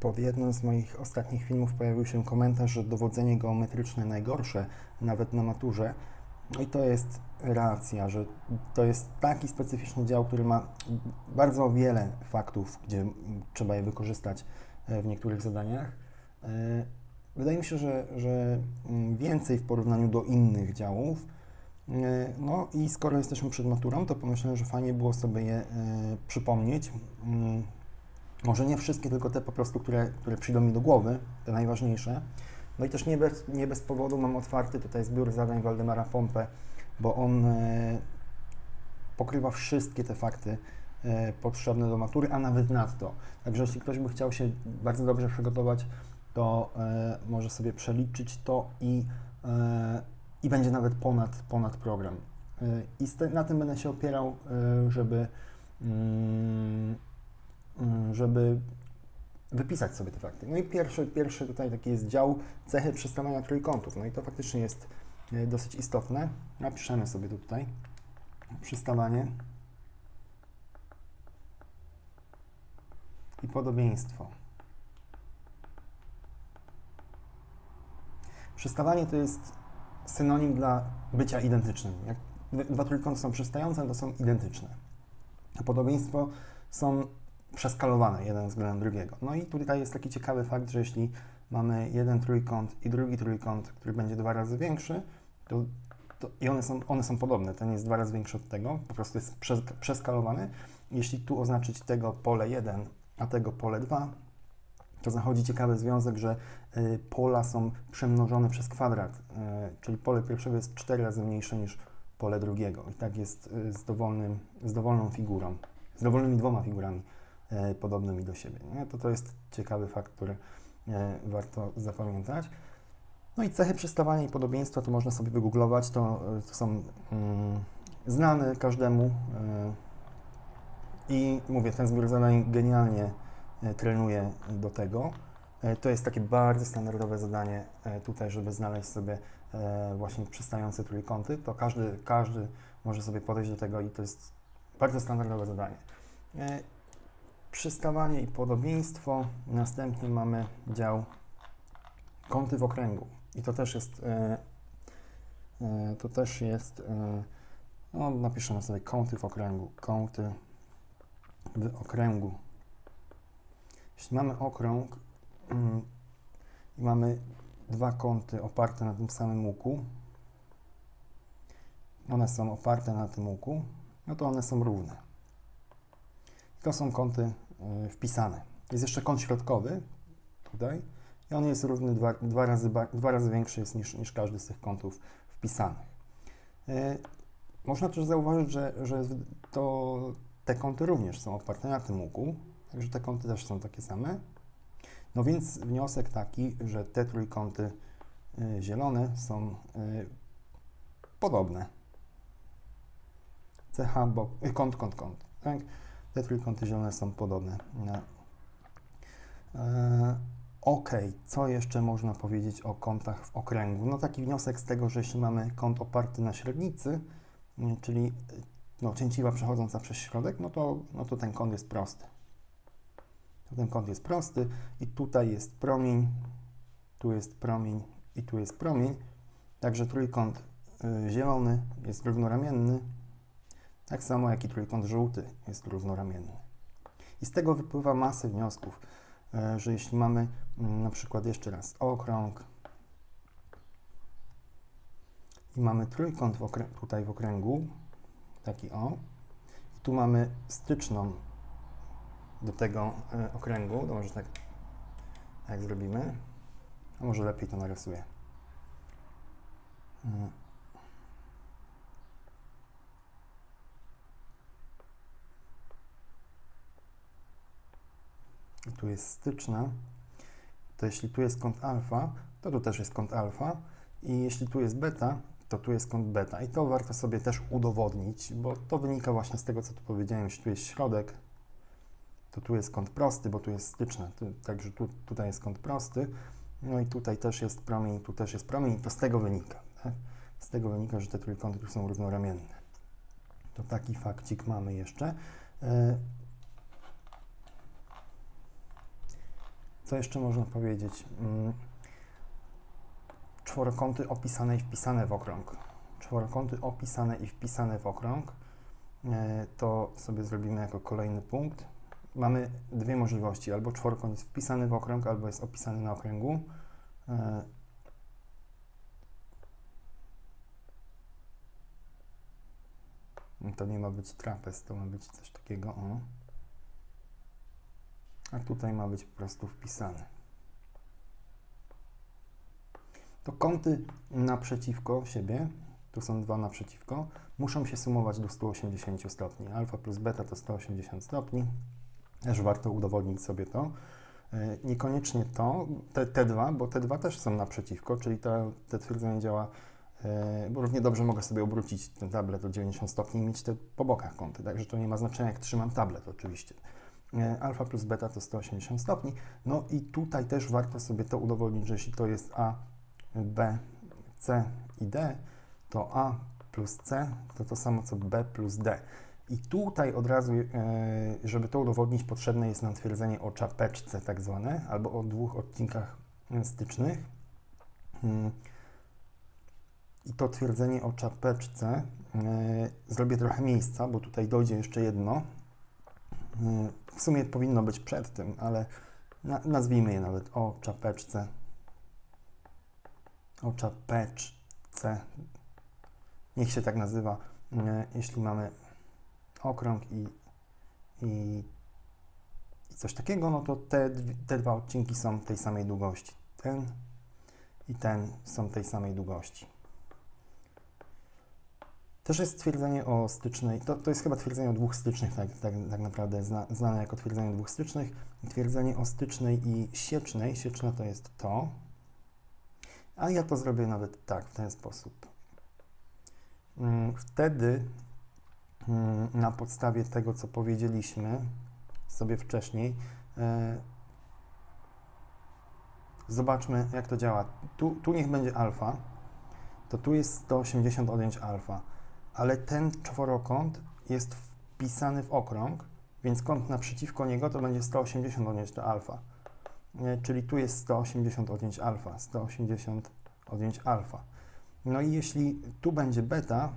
Pod jednym z moich ostatnich filmów pojawił się komentarz, że dowodzenie geometryczne najgorsze, nawet na maturze. No i to jest racja, że to jest taki specyficzny dział, który ma bardzo wiele faktów, gdzie trzeba je wykorzystać e, w niektórych zadaniach. E, Wydaje mi się, że, że mm, więcej w porównaniu do innych działów. E, No i skoro jesteśmy przed maturą, to pomyślałem, że fajnie było sobie je przypomnieć. Może nie wszystkie, tylko te po prostu, które, które przyjdą mi do głowy, te najważniejsze. No i też nie bez, nie bez powodu mam otwarty tutaj zbiór zadań Waldemara Pompę, bo on e, pokrywa wszystkie te fakty e, potrzebne do matury, a nawet nadto. Także jeśli ktoś by chciał się bardzo dobrze przygotować, to e, może sobie przeliczyć to i, e, i będzie nawet ponad, ponad program. E, I te, na tym będę się opierał, e, żeby, mm, żeby wypisać sobie te fakty. No i pierwszy, pierwszy tutaj taki jest dział cechy przystawania trójkątów. No i to faktycznie jest e, dosyć istotne. Napiszemy sobie tutaj. Przystawanie i podobieństwo. Przystawanie to jest synonim dla bycia identycznym. Jak dwa trójkąty są przystające, to są identyczne. A podobieństwo są przeskalowane jeden względem drugiego. No i tutaj jest taki ciekawy fakt, że jeśli mamy jeden trójkąt i drugi trójkąt, który będzie dwa razy większy, to, to i one są, one są podobne. Ten jest dwa razy większy od tego, po prostu jest przes, przeskalowany. Jeśli tu oznaczyć tego pole 1, a tego pole 2, to zachodzi ciekawy związek, że y, pola są przemnożone przez kwadrat, y, czyli pole pierwszego jest 4 razy mniejsze niż pole drugiego. I tak jest y, z, dowolnym, z dowolną figurą, z dowolnymi dwoma figurami podobnymi do siebie. Nie? To to jest ciekawy fakt, który y, warto zapamiętać. No i cechy przystawania i podobieństwa to można sobie wygooglować, to, y, to są mm, znane każdemu. I mówię, ten zbiór zadań genialnie e, trenuje do tego. E, To jest takie bardzo standardowe zadanie e, tutaj, żeby znaleźć sobie e, właśnie przystające trójkąty. To każdy, każdy może sobie podejść do tego i to jest bardzo standardowe zadanie. Przystawanie i podobieństwo. Następnie mamy dział kąty w okręgu. I to też jest, e, e, to też jest, e, no napiszemy sobie kąty w okręgu, kąty w okręgu. Jeśli mamy okrąg mm, i mamy dwa kąty oparte na tym samym łuku, one są oparte na tym łuku, no to one są równe. To są kąty y, wpisane. Jest jeszcze kąt środkowy tutaj i on jest równy dwa, dwa, razy, dwa razy większy jest niż, niż każdy z tych kątów wpisanych. Y, Można też zauważyć, że, że to te kąty również są oparte na tym łuku, także te kąty też są takie same. No więc wniosek taki, że te trójkąty y, zielone są podobne. CH, bo kąt, kąt, kąt. Tak? Te trójkąty zielone są podobne. E, Ok, co jeszcze można powiedzieć o kątach w okręgu? No taki wniosek z tego, że jeśli mamy kąt oparty na średnicy, y, czyli no, cięciwa przechodząca przez środek, no to, no to ten kąt jest prosty. Ten kąt jest prosty i tutaj jest promień, tu jest promień i tu jest promień. Także trójkąt y, zielony jest równoramienny, tak samo jak i trójkąt żółty jest równoramienny. I z tego wypływa masę wniosków, y, że jeśli mamy mm, na przykład jeszcze raz okrąg i mamy trójkąt w tutaj w okręgu, taki o, i tu mamy styczną do tego y, okręgu, to może tak jak zrobimy, a może lepiej to narysuję. Tu jest styczna, to jeśli tu jest kąt alfa, to tu też jest kąt alfa i jeśli tu jest beta, to tu jest kąt beta. I to warto sobie też udowodnić, bo to wynika właśnie z tego, co tu powiedziałem. Jeśli tu jest środek, to tu jest kąt prosty, bo tu jest styczna, tu, także tu, tutaj jest kąt prosty. No i tutaj też jest promień, tu też jest promień i to z tego wynika. Tak? Z tego wynika, że te trójkąty tu są równoramienne. To taki fakcik mamy jeszcze. Co jeszcze można powiedzieć? Mm, Czworokąty opisane i wpisane w okrąg. Czworokąty opisane i wpisane w okrąg. E, To sobie zrobimy jako kolejny punkt. Mamy dwie możliwości. Albo czworokąt jest wpisany w okrąg, albo jest opisany na okręgu. E, To nie ma być trapez, to ma być coś takiego. O. A tutaj ma być po prostu wpisany. To kąty naprzeciwko siebie, tu są dwa naprzeciwko, muszą się sumować do 180 stopni. Alfa plus beta to 180 stopni. Też warto udowodnić sobie to. E, Niekoniecznie to, te, te dwa, bo te dwa też są naprzeciwko, czyli to, te twierdzenie działa, e, bo równie dobrze mogę sobie obrócić ten tablet o 90 stopni i mieć te po bokach kąty, także to nie ma znaczenia, jak trzymam tablet oczywiście. E, Alfa plus beta to 180 stopni. No i tutaj też warto sobie to udowodnić, że jeśli to jest A, B, C i D, to A plus C to to samo co B plus D. I tutaj od razu, e, żeby to udowodnić, potrzebne jest nam twierdzenie o czapeczce tak zwane, albo o dwóch odcinkach stycznych. Mm. I to twierdzenie o czapeczce e, zrobię trochę miejsca, bo tutaj dojdzie jeszcze jedno. E, W sumie powinno być przed tym, ale na, nazwijmy je nawet o czapeczce. O czapeczce. Niech się tak nazywa, e, jeśli mamy okrąg i, i, i coś takiego, no to te, te dwa odcinki są tej samej długości. Ten i ten są tej samej długości. Też jest twierdzenie o stycznej, to, to jest chyba twierdzenie o dwóch stycznych, tak, tak, tak naprawdę zna, znane jako twierdzenie o dwóch stycznych. Twierdzenie o stycznej i siecznej. Sieczna to jest to, a ja to zrobię nawet tak, w ten sposób. Mm, Wtedy mm, na podstawie tego, co powiedzieliśmy sobie wcześniej, e, zobaczmy, jak to działa. Tu, tu niech będzie alfa, to tu jest 180 odjąć alfa, ale ten czworokąt jest wpisany w okrąg, więc kąt naprzeciwko niego to będzie 180 odjąć to alfa. Czyli tu jest 180 odjąć alfa, 180 odjąć alfa. No i jeśli tu będzie beta,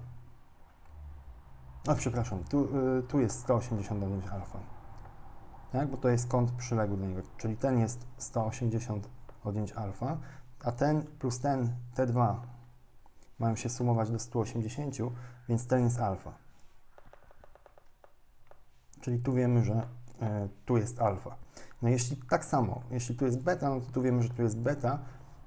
o przepraszam, tu, y, tu jest 180 odjąć alfa, tak? bo to jest kąt przyległy do niego, czyli ten jest 180 odjąć alfa, a ten plus ten, te dwa mają się sumować do 180, więc ten jest alfa. Czyli tu wiemy, że e, tu jest alfa. No jeśli tak samo, jeśli tu jest beta, no to tu wiemy, że tu jest beta,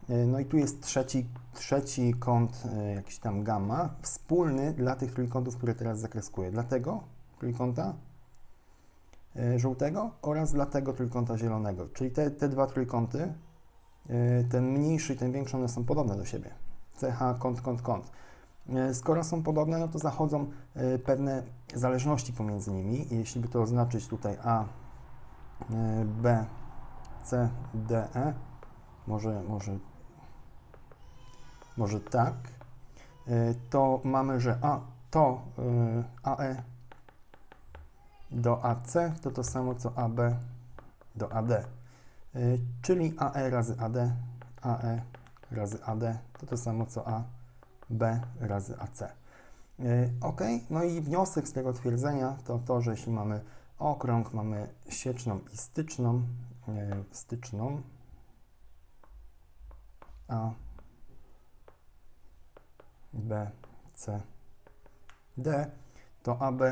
e, no i tu jest trzeci, trzeci kąt, e, jakiś tam gamma, wspólny dla tych trójkątów, które teraz zakreskuję. Dla tego trójkąta żółtego oraz dla tego trójkąta zielonego. Czyli te, te dwa trójkąty, ten mniejszy i ten większy, one są podobne do siebie. CH, kąt, kąt, kąt. E, Skoro są podobne, no to zachodzą e, pewne zależności pomiędzy nimi. Jeśli by to oznaczyć tutaj A, e, B, C, D, E, może, może, może tak, to mamy, że A to AE do AC to to samo co AB do AD. Czyli AE razy AD, AE razy AD to to samo co A B razy AC. Ok, no i wniosek z tego twierdzenia to to, że jeśli mamy okrąg, mamy sieczną i styczną, e, styczną A, B, C, D, to AB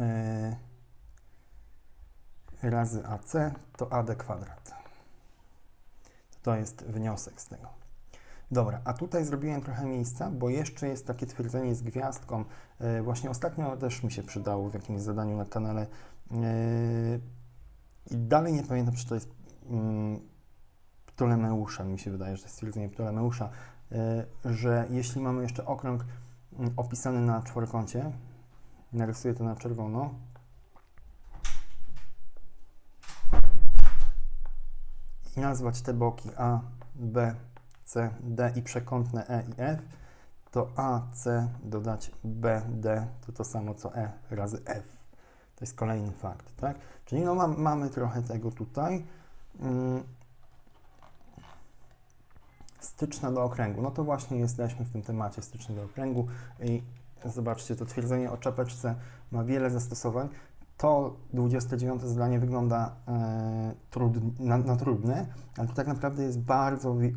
e, razy AC to AD kwadrat. To jest wniosek z tego. Dobra, a tutaj zrobiłem trochę miejsca, bo jeszcze jest takie twierdzenie z gwiazdką. E, Właśnie ostatnio też mi się przydało w jakimś zadaniu na kanale. E, I dalej nie pamiętam, czy to jest mm, Ptolemeusza, mi się wydaje, że to jest stwierdzenie Ptolemeusza, e, że jeśli mamy jeszcze okrąg mm, opisany na czworokącie, narysuję to na czerwono, nazwać te boki A, B, C, D i przekątne E i F, to A, C dodać B, D to to samo co E razy F. To jest kolejny fakt, tak? Czyli no mam, mamy trochę tego tutaj. Mm, Styczna do okręgu. No to właśnie jesteśmy w tym temacie styczny do okręgu i zobaczcie, to twierdzenie o czapeczce ma wiele zastosowań. To 29 zadanie wygląda e, trud, na, na trudne, ale to tak naprawdę jest bardzo wi-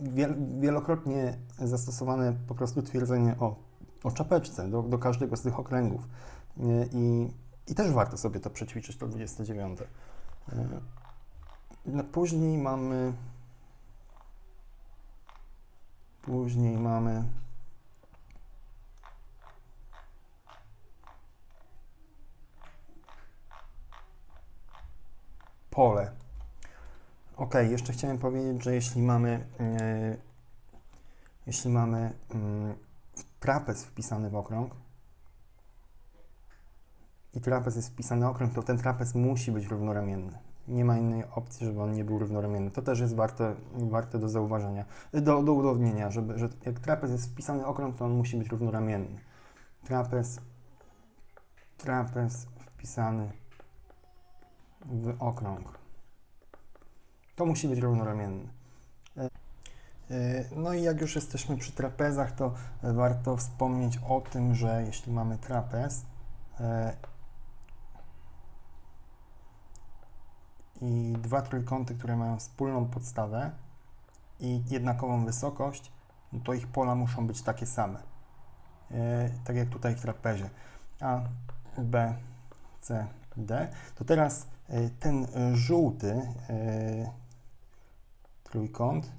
wiel, wielokrotnie zastosowane po prostu twierdzenie o, o czapeczce do, do każdego z tych okręgów. E, I, I też warto sobie to przećwiczyć, to 29. E, no, później mamy. Później mamy. Pole. Ok, jeszcze chciałem powiedzieć, że jeśli mamy. e, jeśli mamy mm, trapez wpisany w okrąg i trapez jest wpisany w okrąg, to ten trapez musi być równoramienny. Nie ma innej opcji, żeby on nie był równoramienny. To też jest warte, warte do zauważenia, do, do udowodnienia, żeby, że jak trapez jest wpisany okrąg, to on musi być równoramienny. Trapez, trapez wpisany w okrąg. To musi być równoramienny. E, e, No i jak już jesteśmy przy trapezach, to warto wspomnieć o tym, że jeśli mamy trapez e, i dwa trójkąty, które mają wspólną podstawę i jednakową wysokość, no to ich pola muszą być takie same. Tak jak tutaj w trapezie. A, B, C, To teraz e, ten e, żółty e, trójkąt,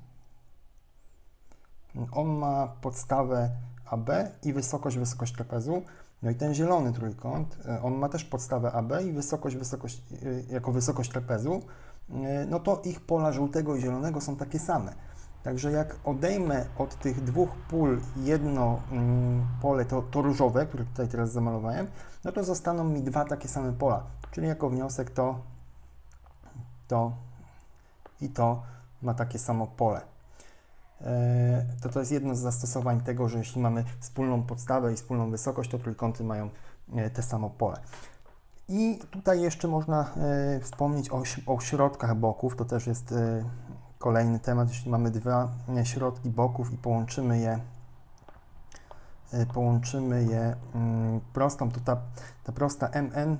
on ma podstawę AB i wysokość, wysokość trapezu. No i ten zielony trójkąt, on ma też podstawę AB i wysokość, wysokość jako wysokość trapezu. No to ich pola żółtego i zielonego są takie same. Także jak odejmę od tych dwóch pól jedno mm, pole, to, to różowe, które tutaj teraz zamalowałem, no to zostaną mi dwa takie same pola. Czyli jako wniosek to, to i to ma takie samo pole. E, To to jest jedno z zastosowań tego, że jeśli mamy wspólną podstawę i wspólną wysokość, to trójkąty mają e, te samo pole. I tutaj jeszcze można e, wspomnieć o, o środkach boków. To też jest kolejny temat. Jeśli mamy dwa e, środki boków i połączymy je, e, połączymy je mm, prostą, to ta, ta prosta MN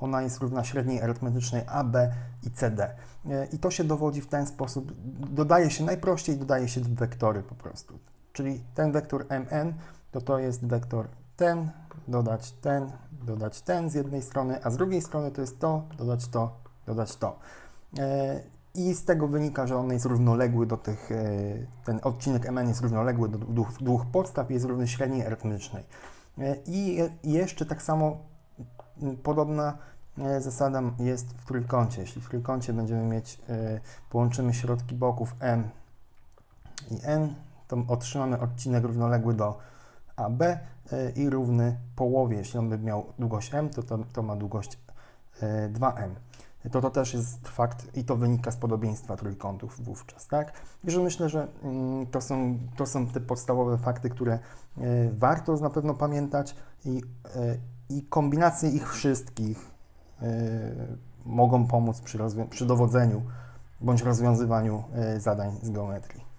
ona jest równa średniej arytmetycznej AB i CD. E, I to się dowodzi w ten sposób. Dodaje się najprościej, dodaje się wektory po prostu. Czyli ten wektor MN to to jest wektor ten, dodać ten, dodać ten z jednej strony, a z drugiej strony to jest to, dodać to, dodać to. I z tego wynika, że on jest równoległy do tych, e, ten odcinek MN jest równoległy do dwóch, dwóch podstaw i jest równy średniej arytmetycznej. E, I jeszcze tak samo podobna e, zasada jest w trójkącie. Jeśli w trójkącie będziemy mieć, połączymy środki boków M i N, to otrzymamy odcinek równoległy do AB i równy połowie. Jeśli on by miał długość M, to to, to ma długość e, 2M. To to też jest fakt i to wynika z podobieństwa trójkątów wówczas, tak? Także myślę, że mm, to są, to są te podstawowe fakty, które e, warto na pewno pamiętać i, e, i kombinacje ich wszystkich e, mogą pomóc przy, przy dowodzeniu bądź rozwiązywaniu zadań z geometrii.